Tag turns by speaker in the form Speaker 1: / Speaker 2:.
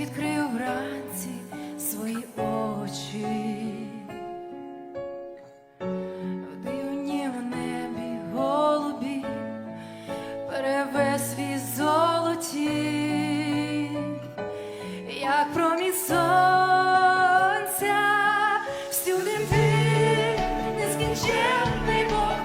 Speaker 1: Відкрию вранці свої очі, в дивнім небі голубі, перевез свій золоті, як промінь сонця всюди ти нескінченний Бог.